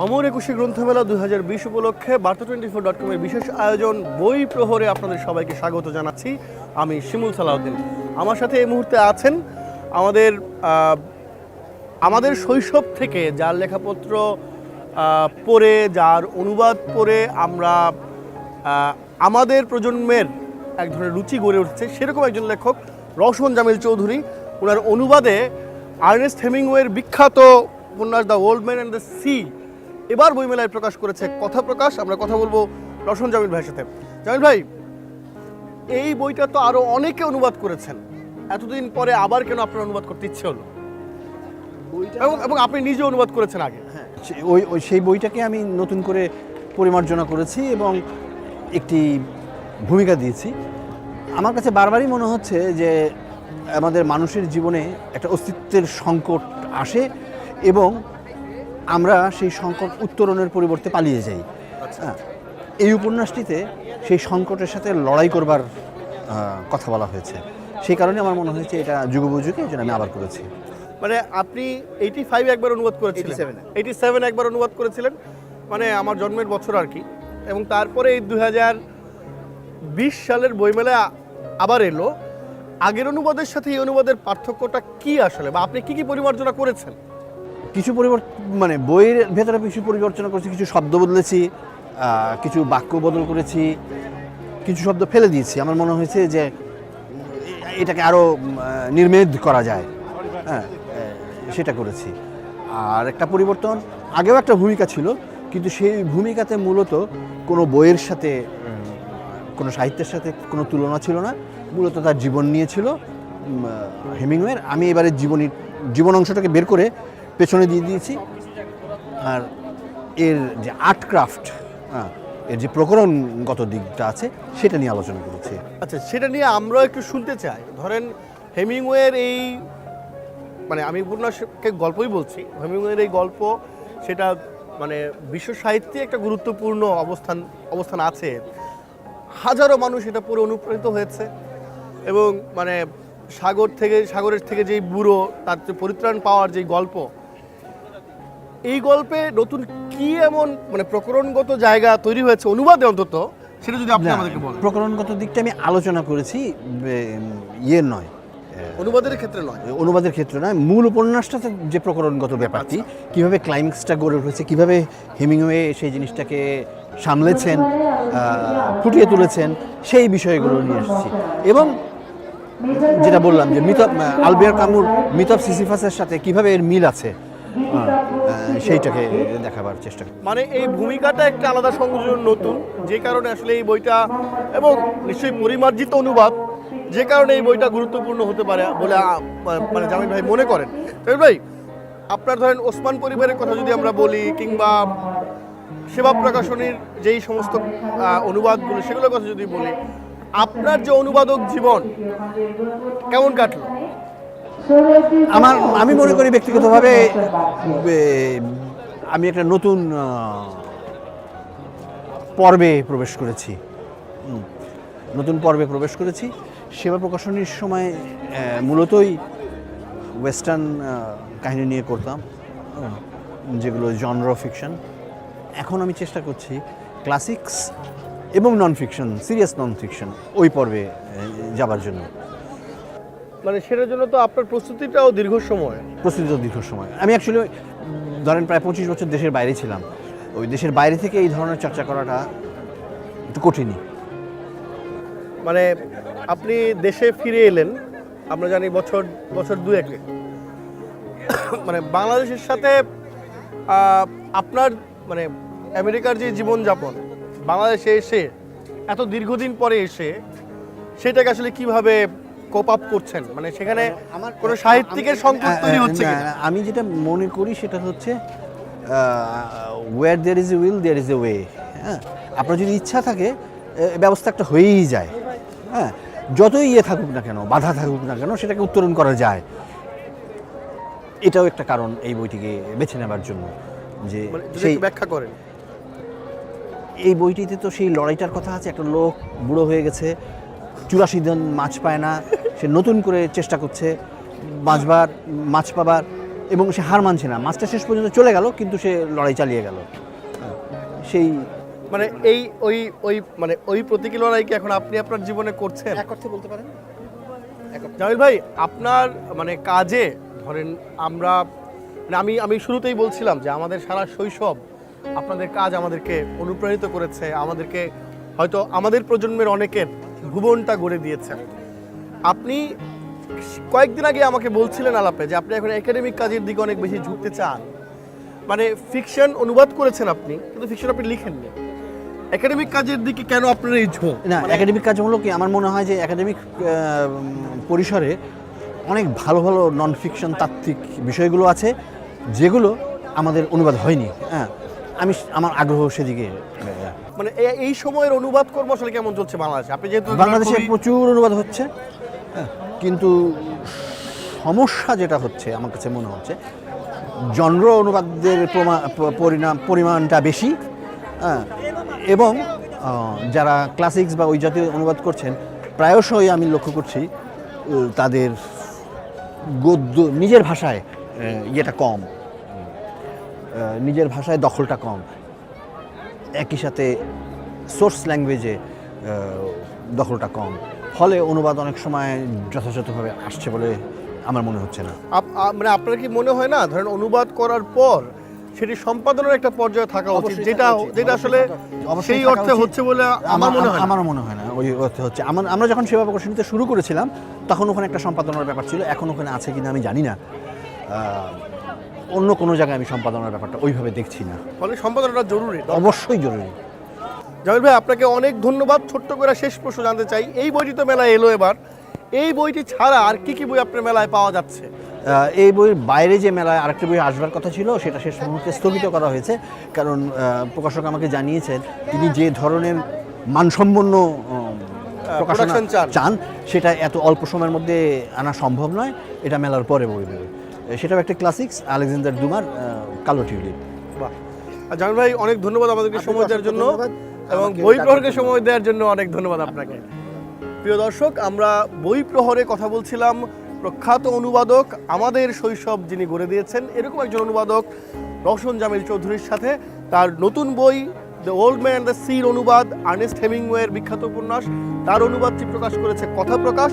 অমর একুশে গ্রন্থমেলা দুই হাজার বিশ উপলক্ষে বার্তা টোয়েন্টি ফোর ডট কমের বিশেষ আয়োজন, বই প্রহরে আপনাদের সবাইকে স্বাগত জানাচ্ছি। আমি শিমুল সালাউদ্দিন। আমার সাথে এই মুহূর্তে আছেন আমাদের আমাদের শৈশব থেকে যার লেখাপত্র পড়ে, যার অনুবাদ পড়ে আমরা আমাদের প্রজন্মের এক ধরনের রুচি গড়ে উঠছে। সেরকম একজন লেখক, রওশন জামিল চৌধুরী। ওনার অনুবাদে আর্নেস্ট হেমিংওয়ের বিখ্যাত উপন্যাস the old man and the sea এবার বইমেলায় প্রকাশ করেছে কথা প্রকাশ। আমরা কথা বলব রওশন জামিল ভাইয়ের সাথে। জামিল ভাই এই বইটা তো আরও অনেকে অনুবাদ করেছেন। এতদিন পরে আবার কেন আপনার অনুবাদ করতে ইচ্ছে হলো? এবং এবং আপনি নিজে অনুবাদ করেছেন আগে। সে- ওই ওই সেই বইটাকে আমি নতুন করে পরিমার্জনা করেছি এবং একটি ভূমিকা দিয়েছি। আমার কাছে বারবারই মনে হচ্ছে যে আমাদের মানুষের জীবনে একটা অস্তিত্বের সংকট আসে এবং আমরা সেই সংকট উত্তরণের পরিবর্তে পালিয়ে যাই। হ্যাঁ, এই উপন্যাসটিতে সেই সংকটের সাথে লড়াই করবার কথা বলা হয়েছে। সেই কারণে আমার মনে হয়েছে এটা যুগোপযোগী এই জন্য আমি আবার করেছি। মানে আপনি এইটি ফাইভ একবার অনুবাদ করেছিলেন। 87 এইটি সেভেন একবার অনুবাদ করেছিলেন। মানে আমার জন্মের বছর আর কি। এবং তারপরে এই দু হাজার বিশ সালের বইমেলা আবার এলো। আগের অনুবাদের সাথে এই অনুবাদের পার্থক্যটা কি আসলে? বা আপনি কি কি পরিমার্জনা করেছেন? কিছু পরিবর্তন মানে বইয়ের ভেতরে কিছু পরিবর্তন করেছি, কিছু শব্দ বদলেছি কিছু বাক্য বদল করেছি, কিছু শব্দ ফেলে দিয়েছি। আমার মনে হয়েছে যে এটাকে আরও নির্মেদ করা যায়। হ্যাঁ সেটা করেছি। আর একটা পরিবর্তন, আগেও একটা ভূমিকা ছিল, কিন্তু সেই ভূমিকাতে মূলত কোনো বইয়ের সাথে কোনো সাহিত্যের সাথে কোনো তুলনা ছিল না। মূলত তার জীবন নিয়ে ছিল হেমিংওয়ের আমি এবারে জীবনী, জীবন অংশটাকে বের করে পেছনে দিয়ে দিয়েছি। আর এর যে আর্ট ক্রাফট হ্যাঁ এর যে প্রকরণগত দিকটা আছে, সেটা নিয়ে আলোচনা করেছি। আচ্ছা সেটা নিয়ে আমরাও একটু শুনতে চাই। ধরেন হেমিংওয়ের এই মানে আমি উপন্যাসকে গল্পই বলছি, হেমিংওয়ের এই গল্প, সেটা মানে বিশ্ব সাহিত্যে একটা গুরুত্বপূর্ণ অবস্থান অবস্থান আছে। হাজারো মানুষ এটা পড়ে অনুপ্রাণিত হয়েছে এবং মানে সাগর থেকে, সাগরের থেকে যেই বুড়ো, তার যে পরিত্রাণ পাওয়ার যেই গল্প এই গল্পে নতুন কি এমন মানে প্রকরণগত জায়গা তৈরি হয়েছে অনুবাদে অন্তত সেটা যদি আপনি আমাদেরকে বলেন। প্রকরণগত দিকটা আমি আলোচনা করেছি ইয়ে নয়। অনুবাদের ক্ষেত্রে নয়। অনুবাদের ক্ষেত্রে নয় মূল উপন্যাসটাতে যে প্রকরণগত ব্যাপারটি কীভাবে ক্লাইম্যাক্সটা গড়ে উঠেছে কীভাবে হেমিংওয়ে সেই জিনিসটাকে সামলেছেন ফুটিয়ে তুলেছেন সেই বিষয়গুলো নিয়ে এসেছি। এবং যেটা বললাম যে মিথ আলবিয়ার কামুর অফ সিসিফাসের সাথে কীভাবে এর মিল আছে সেইটাকে দেখাবার চেষ্টা মানে এই ভূমিকাটা একটা আলাদা সংযোজন নতুন, যে কারণে আসলে এই বইটা এবং নিশ্চয়ই পরিমার্জিত অনুবাদ, যে কারণে এই বইটা গুরুত্বপূর্ণ হতে পারে বলে মানে জামিল ভাই মনে করেন। ভাই, আপনার ধরেন ওসমান পরিবারের কথা যদি আমরা বলি, কিংবা সেবা প্রকাশনীর যেই সমস্ত অনুবাদগুলো, সেগুলোর কথা যদি বলি, আপনার যে অনুবাদক জীবন কেমন কাটলো? আমার, আমি মনে করি ব্যক্তিগতভাবে আমি একটা নতুন পর্বে প্রবেশ করেছি। নতুন পর্বে প্রবেশ করেছি। সেবা প্রকাশনীর সময় মূলতই ওয়েস্টার্ন কাহিনী নিয়ে করতাম যেগুলো জনর ফিকশন এখন আমি চেষ্টা করছি ক্লাসিক্স এবং non fiction serious non fiction ওই পর্বে যাবার জন্য। মানে সেটার জন্য তো আপনার প্রস্তুতিটাও দীর্ঘ সময়। প্রস্তুত দীর্ঘ সময়। আমি অ্যাকচুয়ালি ধরেন প্রায় পঁচিশ বছর দেশের বাইরে ছিলাম। ওই দেশের বাইরে থেকে এই ধরনের চর্চা করাটা একটু কঠিনই মানে আপনি দেশে ফিরে এলেন আমরা জানি বছর বছর দু দুয়েকে। মানে বাংলাদেশের সাথে আপনার মানে আমেরিকার যে জীবনযাপন বাংলাদেশে এসে এত দীর্ঘদিন পরে এসে সেটাকে আসলে কীভাবে কোপ আপ করছেন? মানে সেখানে আমার- কোনো সাহিত্যিকের সংকট তৈরি হচ্ছে কিনা? আমি যেটা মনে করি সেটা হচ্ছে where there is a will there is a way হ্যাঁ? আপনার যদি ইচ্ছা থাকে ব্যবস্থা একটা হয়েই যায় হ্যাঁ? যতই ইয়ে থাকুক না কেন বাধা থাকুক না কেন সেটাকে উত্তরণ করা যায়। এটাও একটা কারণ এই বইটিকে বেছে নেবার জন্য যে মানে সেই ব্যাখ্যা করেন। এই বইটিতে তো সেই লড়াইটার কথা আছে একটা লোক বুড়ো হয়ে গেছে চুরাশি দিন মাছ পায় না সে নতুন করে চেষ্টা করছে বাঁচবার মাছ পাবার এবং সে হার মানছে না। মাছটা শেষ পর্যন্ত চলে গেল কিন্তু সে লড়াই চালিয়ে গেল। সেই মানে এই ওই ওই মানে ওই প্রতীকী লড়াই কি এখন আপনি আপনার জীবনে করছেন? এক অর্থে বলতে পারেন। জামিল ভাই আপনার মানে কাজে ধরেন আমরা মানে আমি আমি শুরুতেই বলছিলাম যে আমাদের সারা শৈশব আপনাদের কাজ আমাদেরকে অনুপ্রাণিত করেছে আমাদেরকে হয়তো আমাদের প্রজন্মের অনেকের ভুবনটা গড়ে দিয়েছে। আপনি কয়েকদিন আগে আমাকে বলছিলেন আলাপে যে আপনি এখন একাডেমিক কাজের দিকে অনেক বেশি ঝুঁকতে চান। মানে ফিকশন অনুবাদ করেছেন আপনি কিন্তু ফিকশন আপনি লিখেননি। একাডেমিক কাজের দিকে কেন আপনার এই ঝোঁক? না মানে- একাডেমিক কাজ হলো কি আমার মনে হয় যে একাডেমিক পরিসরে অনেক ভালো ভালো নন ফিকশন তাত্ত্বিক বিষয়গুলো আছে যেগুলো আমাদের অনুবাদ হয়নি। হ্যাঁ আমি আমার আগ্রহ সেদিকে আহ, মানে এই সময়ের অনুবাদ কর্ম আসলে কেমন চলছে বাংলাদেশে? আপনি যেহেতু বাংলাদেশে প্রচুর অনুবাদ হচ্ছে। হ্যাঁ, কিন্তু সমস্যা যেটা হচ্ছে আমার কাছে মনে হচ্ছে জনর অনুবাদদের পরিণাম পরিমাণটা বেশি হ্যাঁ, এবং যারা ক্লাসিক্স বা ওই জাতীয় অনুবাদ করছেন প্রায়শই আমি লক্ষ্য করছি তাদের গদ্য নিজের ভাষায় ইয়েটা কম নিজের ভাষায় দখলটা কম। একই সাথে সোর্স ল্যাঙ্গুয়েজে দখলটা কম। ফলে অনুবাদ অনেক সময় যথাযথভাবে আসছে বলে আমার মনে হচ্ছে না। মানে আপনার কি মনে হয় না? ধরেন অনুবাদ করার পর সেটি সম্পাদনের একটা পর্যায়ে থাকা উচিত যেটা যেটা আসলে সেই অর্থে হচ্ছে বলে আমার মনে হয়। আমারও মনে হয় না ওই অর্থে হচ্ছে। আমার আমরা যখন সেবা প্রকাশনীতে শুরু করেছিলাম তখন ওখানে একটা সম্পাদনার ব্যাপার ছিল এখন ওখানে আছে কিনা আমি জানি না। অন্য কোনো জায়গায় আমি সম্পাদনার ব্যাপারটা ওইভাবে দেখছি না। ফলে সম্পাদনাটা জরুরি অবশ্যই জরুরি। জামিল ভাই আপনাকে অনেক ধন্যবাদ। ছোট্ট করে শেষ প্রশ্ন জানতে চাই। এই বইটি তো মেলায় এলো এবার। এই বইটি ছাড়া আর কি কি বই আপনার মেলায় পাওয়া যাচ্ছে? এই বইয়ের বাইরে যে মেলায় আরেকটা বই আসবার কথা ছিল সেটা শেষ মুহূর্তে স্থগিত করা হয়েছে। কারণ প্রকাশক আমাকে জানিয়েছেন তিনি যে ধরনের মানসম্পন্ন উম, প্রকাশনা চান। সেটা এত অল্প সময়ের মধ্যে আনা সম্ভব নয়। এটা মেলার পরে বই দেবে সেটাও একটা ক্লাসিক্স আলেকজান্ডার দুমার কালো টিউলিপ। বাহ। জামিল ভাই অনেক ধন্যবাদ আমাদেরকে সময় দেওয়ার জন্য। ধন্যবাদ। এবং বই প্রহরকে সময় দেওয়ার জন্য অনেক ধন্যবাদ আপনাকে। প্রিয় দর্শক আমরা বই প্রহরে কথা বলছিলাম। প্রখ্যাত অনুবাদক আমাদের শৈশব যিনি গড়ে দিয়েছেন এরকম একজন অনুবাদক রশন জামিল চৌধুরীর সাথে। তার নতুন বই the old man and the সির অনুবাদ আর্নেস্ট হেমিংওয়ের বিখ্যাত উপন্যাস। তার অনুবাদটি প্রকাশ করেছে কথা প্রকাশ।